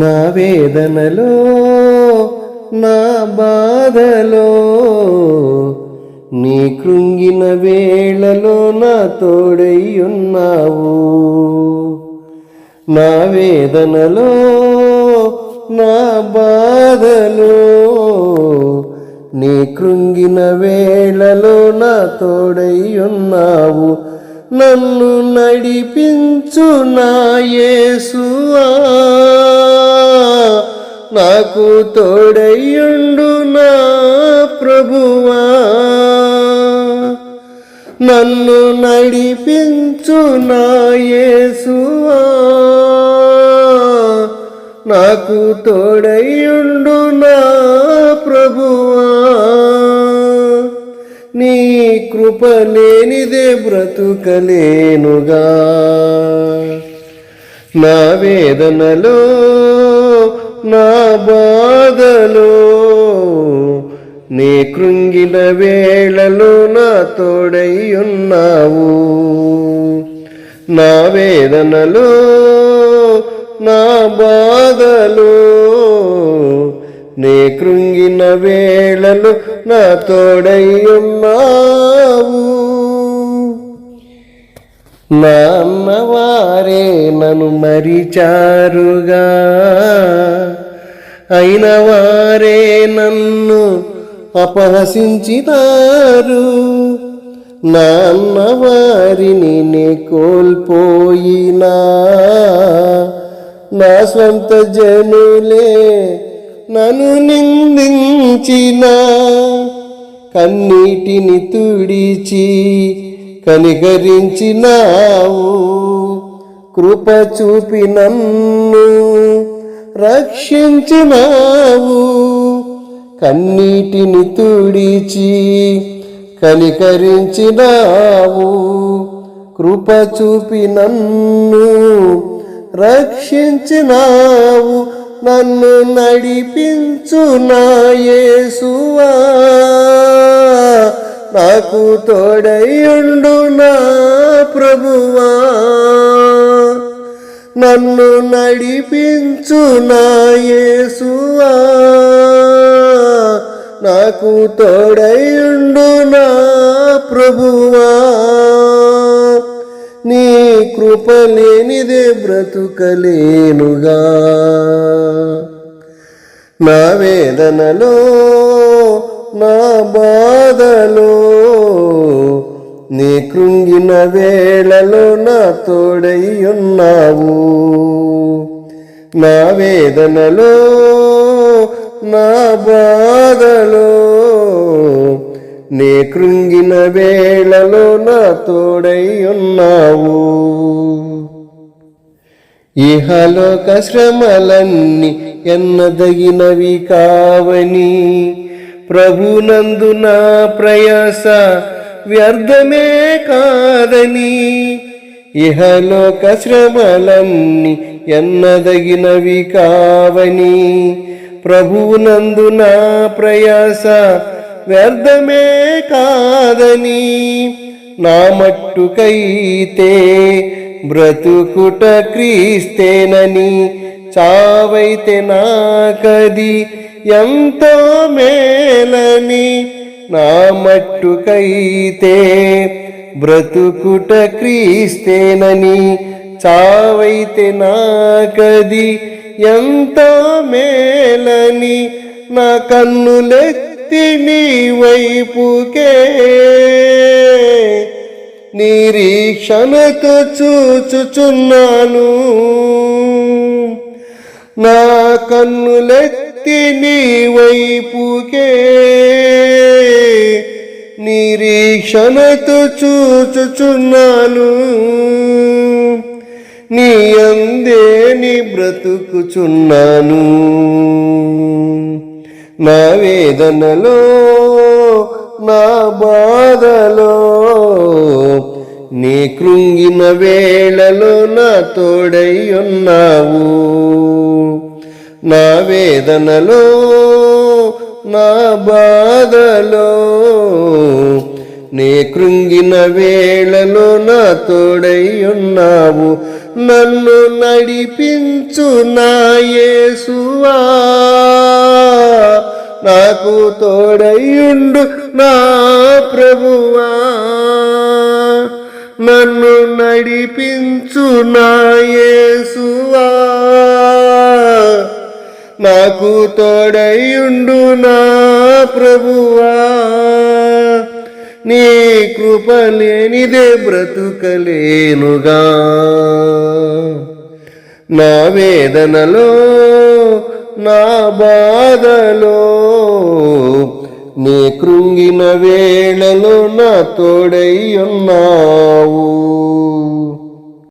నా వేదనలో నా బాధలో నీ కృంగిన వేళలో నా తోడై ఉన్నావు. నా వేదనలో నా బాధలో నీ కృంగిన వేళలో నా తోడై ఉన్నావు. నన్ను నడిపించు నాయసువా నాకు తోడయ్యుండు నా ప్రభువా. నన్ను నడిపించు నాయసువా నాకు తోడయ్యుండు నా కృప లేనిదే బ్రతుకలేనుగా నా వేదనలో నా బాధలో నీ కృంగిన వేళలో నా తోడై ఉన్నావు. నా వేదనలో నా బాధలో నీ కృంగిన వేళ నా తోడై ఉన్నావు నా అన్నవారే నన్ను మరిచారుగా. అయిన వారే నన్ను అపహసించినారు. నా అన్నవారిని నే కోల్పోయినా. నా స్వంత జనులే నన్ను నిందించిన కన్నీటిని తుడిచి కనికరించినావు. కృప చూపి నన్ను రక్షించినావు. కన్నీటిని తుడిచి కనికరించినావు. కృప చూపి నన్ను రక్షించినావు. నన్ను నడిపించు నా యేసువా. నాకు తోడయుండు నా ప్రభువా. నన్ను నడిపించు నా యేసువా. నాకు తోడయుండు నా ప్రభువా. నీ కృప లేనిదే బ్రతుకలేనుగా. నా వేదనలో నా బాధలో నీ కృంగిన వేళలో నా తోడై ఉన్నావు. నా వేదనలో నా బాధలో నీ కృంగిన వేళలో నా తోడై ఉన్నావు. ఇహలోక శ్రమలన్నీ ఎన్నదగినవి కావని ప్రభునందు నా ప్రయాస వ్యర్థమే కాదని ఇహలోక శ్రమలన్నీ ఎన్నదగినవి కావని ప్రభునందున నా ప్రయాస వ్యర్థమే కాదని నా మట్టుకైతే బ్రతుకుట క్రీస్తేనని చావైతే నాకది ఎంతో మేలని నా మట్టుకైతే బ్రతుకుట క్రీస్తేనని చావైతే నాకది ఎంతో మేలని నా కన్నులెత్తి నీ వైపుకే నిరీక్షణతో చూచుచున్నాను. నా కన్నులెత్తి నీ వైపుకే. నిరీక్షణతో చూచుచున్నాను. నీ అందే నీ బ్రతుకుచున్నాను. నా వేదనలో నా బాధలో నీ కృంగిన వేళలో నా తోడై ఉన్నావు. నా వేదనలో నా బాధలో నే కృంగిన వేళలో నా తోడై ఉన్నావు. నన్ను నడిపించు నా యేసువా. నాకు తోడయ్యుండు నా ప్రభువా. నన్ను నడిపించు నా యేసువా. నాకు తోడయుండు నా ప్రభువా. నీ కృప లేనిదే బ్రతుకలేనుగా. నా వేదనలో నా బాధలో నీ కృంగిన వేళలో నా తోడై ఉన్నావు.